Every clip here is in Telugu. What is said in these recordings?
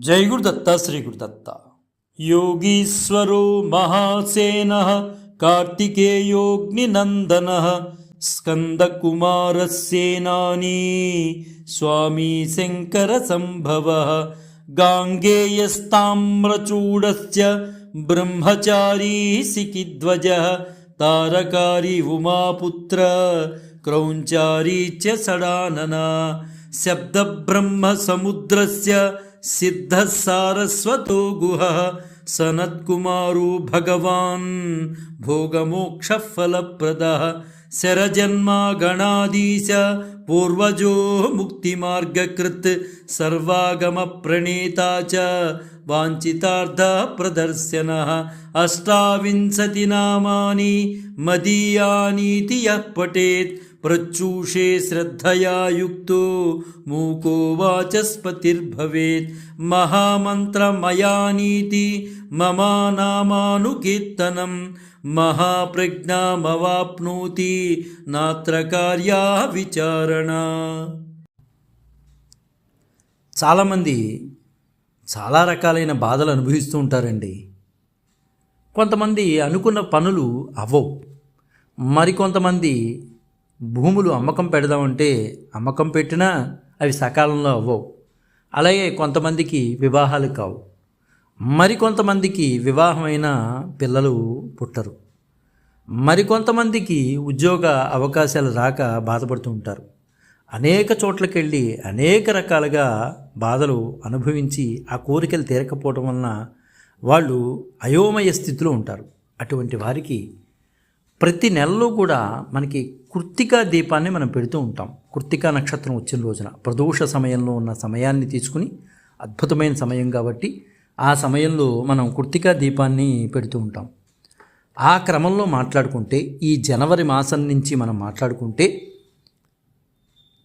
जय गुरुदत्ता श्री गुरुदत्ता योगीश्वरो महासेनः कार्तिकेयोऽग्निनन्दनः स्कन्दकुमारसेनानी स्वामी शङ्करसम्भवः गाङ्गेयस्ताम्रचूडस्य, ब्रह्मचारी सिकिध्वजः तारकारी उमापुत्र, क्रौञ्चारी च षडानना शब्दब्रह्मसमुद्रस्य सिद्ध सारस्वतो गुह सनत्कुमारो भगवान् भोगमोक्षफलप्रदः शरजन्मा गणाधीश पूर्वजो मुक्तिमार्गकृत् सर्वागमप्रणेता च वाञ्छितार्थप्रदर्शनः अष्टाविंशतिनामानि मदीयानीति यः पठेत् ప్రచూషే శ్రద్ధయా యుక్తో మూకో వాచస్పతిర్భవేత్ మహామంత్రమయానీతి మమానామానుకీర్తనం మహాప్రజ్ఞామవాప్నోతి నాత్ర కార్యా విచారణ చాలామంది చాలా రకాలైన బాధలు అనుభవిస్తూ ఉంటారండి. కొంతమంది అనుకున్న పనులు అవ్వవు. మరికొంతమంది భూములు అమ్మకం పెడదామంటే అమ్మకం పెట్టినా అవి సకాలంలో అవ్వవు. అలాగే కొంతమందికి వివాహాలు కావు. మరికొంతమందికి వివాహమైన పిల్లలు పుట్టరు. మరికొంతమందికి ఉద్యోగ అవకాశాలు రాక బాధపడుతూ ఉంటారు. అనేక చోట్లకెళ్ళి అనేక రకాలుగా బాధలు అనుభవించి ఆ కోరికలు తీరకపోవడం వలన వాళ్ళు అయోమయ స్థితిలో ఉంటారు. అటువంటి వారికి ప్రతి నెలలో కూడా మనకి కృత్తికా దీపాన్ని మనం పెడుతూ ఉంటాం. కృత్తికా నక్షత్రం వచ్చిన రోజున ప్రదోష సమయంలో ఉన్న సమయాన్ని తీసుకుని అద్భుతమైన సమయం కాబట్టి ఆ సమయంలో మనం కృత్తికా దీపాన్ని పెడుతూ ఉంటాం. ఆ క్రమంలో మాట్లాడుకుంటే ఈ జనవరి మాసం నుంచి మనం మాట్లాడుకుంటే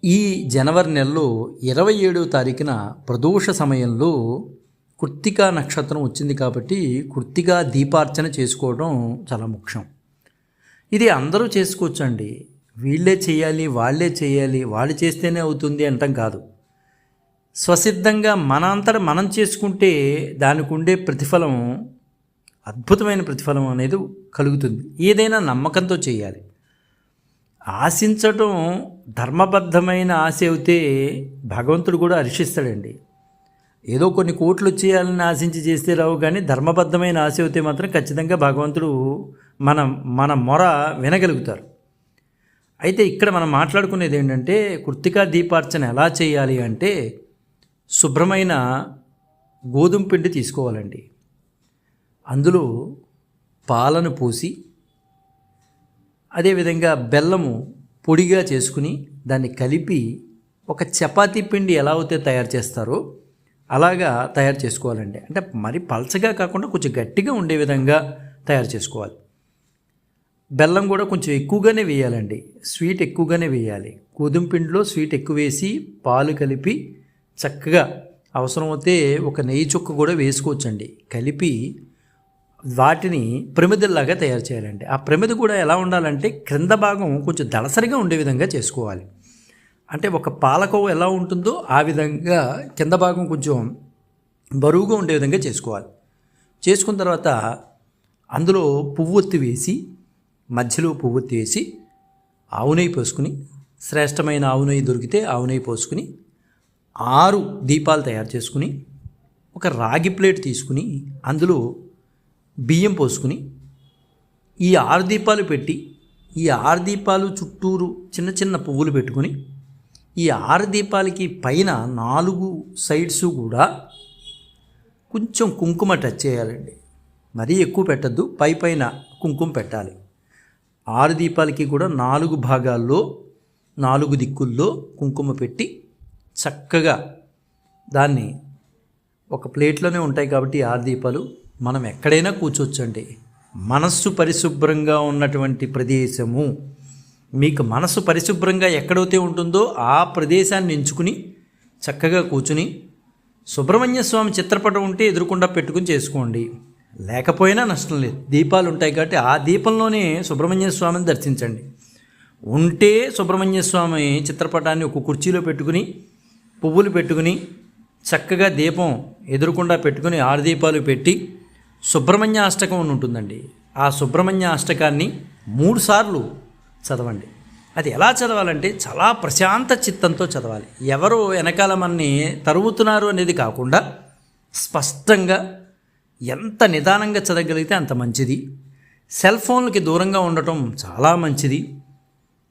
ఈ జనవరి నెలలో ఇరవై ఏడవ తారీఖున ప్రదోష సమయంలో కృత్తికా నక్షత్రం వచ్చింది కాబట్టి కృత్తికా దీపార్చన చేసుకోవడం చాలా ముఖ్యం. ఇది అందరూ చేసుకోవచ్చండి. వీళ్ళే చేయాలి వాళ్ళే చేయాలి వాళ్ళు చేస్తేనే అవుతుంది అంటాం కాదు. స్వసిద్ధంగా మన అంతట మనం చేసుకుంటే దానికి ఉండే ప్రతిఫలం అద్భుతమైన ప్రతిఫలం అనేది కలుగుతుంది. ఏదైనా నమ్మకంతో చేయాలి. ఆశించటం ధర్మబద్ధమైన ఆశ అయితే భగవంతుడు కూడా హర్షిస్తాడండి. ఏదో కొన్ని కోట్లు వచ్చేయాలని ఆశించి చేస్తే రావు కానీ ధర్మబద్ధమైన ఆశ అయితే మాత్రం ఖచ్చితంగా భగవంతుడు మన మన మొర వినగలుగుతారు. అయితే ఇక్కడ మనం మాట్లాడుకునేది ఏంటంటే కృత్తికా దీపార్చన ఎలా చేయాలి అంటే శుభ్రమైన గోధుమ పిండి తీసుకోవాలండి. అందులో పాలను పోసి అదేవిధంగా బెల్లము పొడిగా చేసుకుని దాన్ని కలిపి ఒక చపాతీ పిండి ఎలా అయితే తయారు చేస్తారో అలాగా తయారు చేసుకోవాలండి. అంటే మరి పలచగా కాకుండా కొంచెం గట్టిగా ఉండే విధంగా తయారు చేసుకోవాలి. బెల్లం కూడా కొంచెం ఎక్కువగానే వేయాలండి. స్వీట్ ఎక్కువగానే వేయాలి. గోధుమ పిండిలో స్వీట్ ఎక్కువ వేసి పాలు కలిపి చక్కగా అవసరమైతే ఒక నెయ్యి చుక్క కూడా వేసుకోవచ్చండి. కలిపి వాటిని ప్రమిదల్లాగా తయారు చేయాలండి. ఆ ప్రమిద కూడా ఎలా ఉండాలంటే క్రింద భాగం కొంచెం దళసరిగా ఉండే విధంగా చేసుకోవాలి. అంటే ఒక పాలకోవ ఎలా ఉంటుందో ఆ విధంగా కింద భాగం కొంచెం బరువుగా ఉండే విధంగా చేసుకోవాలి. చేసుకున్న తర్వాత అందులో పువ్వొత్తి వేసి మధ్యలో పువ్వు తీసి ఆవు నెయ్యి పోసుకుని శ్రేష్టమైన ఆవు నెయ్యి దొరికితే ఆవు నెయ్యి పోసుకుని ఆరు దీపాలు తయారు చేసుకుని ఒక రాగి ప్లేట్ తీసుకుని అందులో బియ్యం పోసుకుని ఈ ఆరు దీపాలు పెట్టి ఈ ఆరు దీపాలు చుట్టూరు చిన్న చిన్న పువ్వులు పెట్టుకుని ఈ ఆరు దీపాలకి పైన నాలుగు సైడ్స్ కూడా కొంచెం కుంకుమ టచ్ చేయాలండి. మరీ ఎక్కువ పెట్టద్దు పై పైన కుంకుమ పెట్టాలి. ఆరు దీపాలకి కూడా నాలుగు భాగాల్లో నాలుగు దిక్కుల్లో కుంకుమ పెట్టి చక్కగా దాన్ని ఒక ప్లేట్లోనే ఉంటాయి కాబట్టి ఆరు దీపాలు. మనం ఎక్కడైనా కూర్చోవచ్చండి. మనస్సు పరిశుభ్రంగా ఉన్నటువంటి ప్రదేశము. మీకు మనసు పరిశుభ్రంగా ఎక్కడైతే ఉంటుందో ఆ ప్రదేశాన్ని ఎంచుకుని చక్కగా కూర్చుని సుబ్రహ్మణ్య స్వామి చిత్రపటం ఉంటే ఎదురుకుండా పెట్టుకుని చేసుకోండి. లేకపోయినా నష్టం లేదు. దీపాలు ఉంటాయి కాబట్టి ఆ దీపంలోనే సుబ్రహ్మణ్య స్వామిని దర్శించండి. ఉంటే సుబ్రహ్మణ్య స్వామి చిత్రపటాన్ని ఒక కుర్చీలో పెట్టుకుని పువ్వులు పెట్టుకుని చక్కగా దీపం ఎదురుకుండా పెట్టుకుని ఆరు దీపాలు పెట్టి సుబ్రహ్మణ్య అష్టకం అని ఉంటుందండి. ఆ సుబ్రహ్మణ్య అష్టకాన్ని మూడుసార్లు చదవండి. అది ఎలా చదవాలంటే చాలా ప్రశాంత చిత్తంతో చదవాలి. ఎవరు వెనకాల మనని తరుగుతున్నారు అనేది కాకుండా స్పష్టంగా ఎంత నిదానంగా చదవగలిగితే అంత మంచిది. సెల్ ఫోన్లకి దూరంగా ఉండటం చాలా మంచిది.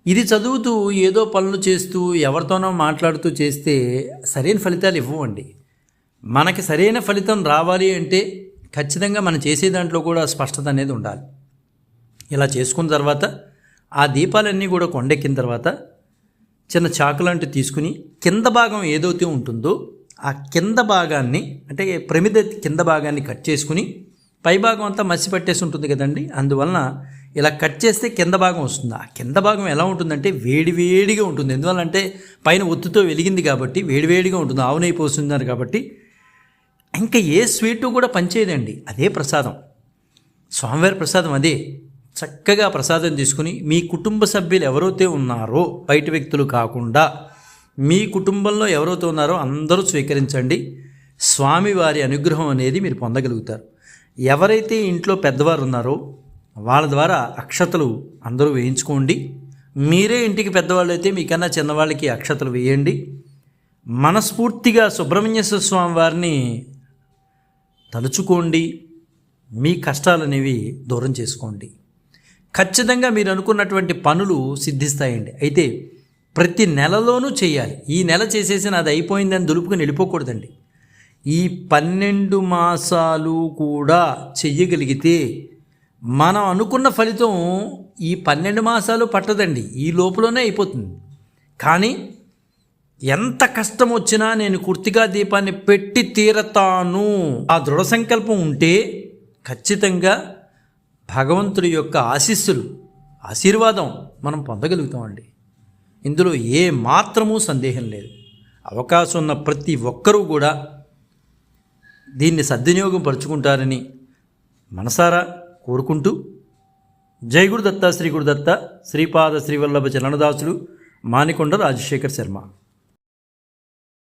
ఇది చదువుతూ ఏదో పనులు చేస్తూ ఎవరితోనో మాట్లాడుతూ చేస్తే సరైన ఫలితాలు ఇవ్వండి. మనకి సరైన ఫలితం రావాలి అంటే ఖచ్చితంగా మనం చేసే దాంట్లో కూడా స్పష్టత అనేది ఉండాలి. ఇలా చేసుకున్న తర్వాత ఆ దీపాలన్నీ కూడా కొండెక్కిన తర్వాత చిన్న చాకు లాంటివి తీసుకుని కింద భాగం ఏదైతే ఉంటుందో ఆ కింద భాగాన్ని అంటే ప్రమిద కింద భాగాన్ని కట్ చేసుకుని పై భాగం అంతా మసి పట్టేసి ఉంటుంది కదండి. అందువలన ఇలా కట్ చేస్తే కింద భాగం వస్తుంది. ఆ కింద భాగం ఎలా ఉంటుందంటే వేడి వేడిగా ఉంటుంది. ఎందువల్ల అంటే పైన ఒత్తుతో వెలిగింది కాబట్టి వేడివేడిగా ఉంటుంది. ఆవునై పోస్తున్నారు కాబట్టి ఇంకా ఏ స్వీటు కూడా పనిచేయదండి. అదే ప్రసాదం. స్వామివారి ప్రసాదం అదే. చక్కగా ప్రసాదం తీసుకుని మీ కుటుంబ సభ్యులు ఎవరైతే ఉన్నారో బయట వ్యక్తులు కాకుండా మీ కుటుంబంలో ఎవరైతే ఉన్నారో అందరూ స్వీకరించండి. స్వామివారి అనుగ్రహం అనేది మీరు పొందగలుగుతారు. ఎవరైతే ఇంట్లో పెద్దవారు ఉన్నారో వాళ్ళ ద్వారా అక్షతలు అందరూ వేయించుకోండి. మీరే ఇంటికి పెద్దవాళ్ళు అయితే మీకన్నా చిన్నవాళ్ళకి అక్షతలు వేయండి. మనస్ఫూర్తిగా సుబ్రహ్మణ్యేశ్వర స్వామి వారిని తలుచుకోండి. మీ కష్టాలు అనేవి దూరం చేసుకోండి. ఖచ్చితంగా మీరు అనుకున్నటువంటి పనులు సిద్ధిస్తాయండి. అయితే ప్రతి నెలలోనూ చేయాలి. ఈ నెల చేసేసి నాది అయిపోయిందని దులుపుకుని వెళ్ళిపోకూడదండి. ఈ పన్నెండు మాసాలు కూడా చెయ్యగలిగితే మనం అనుకున్న ఫలితం ఈ పన్నెండు మాసాలు పట్టదండి. ఈ లోపలనే అయిపోతుంది. కానీ ఎంత కష్టం వచ్చినా నేను కుర్తిగా దీపాన్ని పెట్టి తీరతాను. ఆ దృఢ సంకల్పం ఉంటే ఖచ్చితంగా భగవంతుడి యొక్క ఆశీస్సులు ఆశీర్వాదం మనం పొందగలుగుతామండి. ఇందులో ఏ మాత్రమూ సందేహం లేదు. అవకాశం ఉన్న ప్రతి ఒక్కరూ కూడా దీన్ని సద్వినియోగం పరుచుకుంటారని మనసారా కోరుకుంటూ జై గురుదత్త శ్రీ గురుదత్త శ్రీపాద శ్రీవల్లభ చరణదాసులు మానికొండ రాజశేఖర్ శర్మ.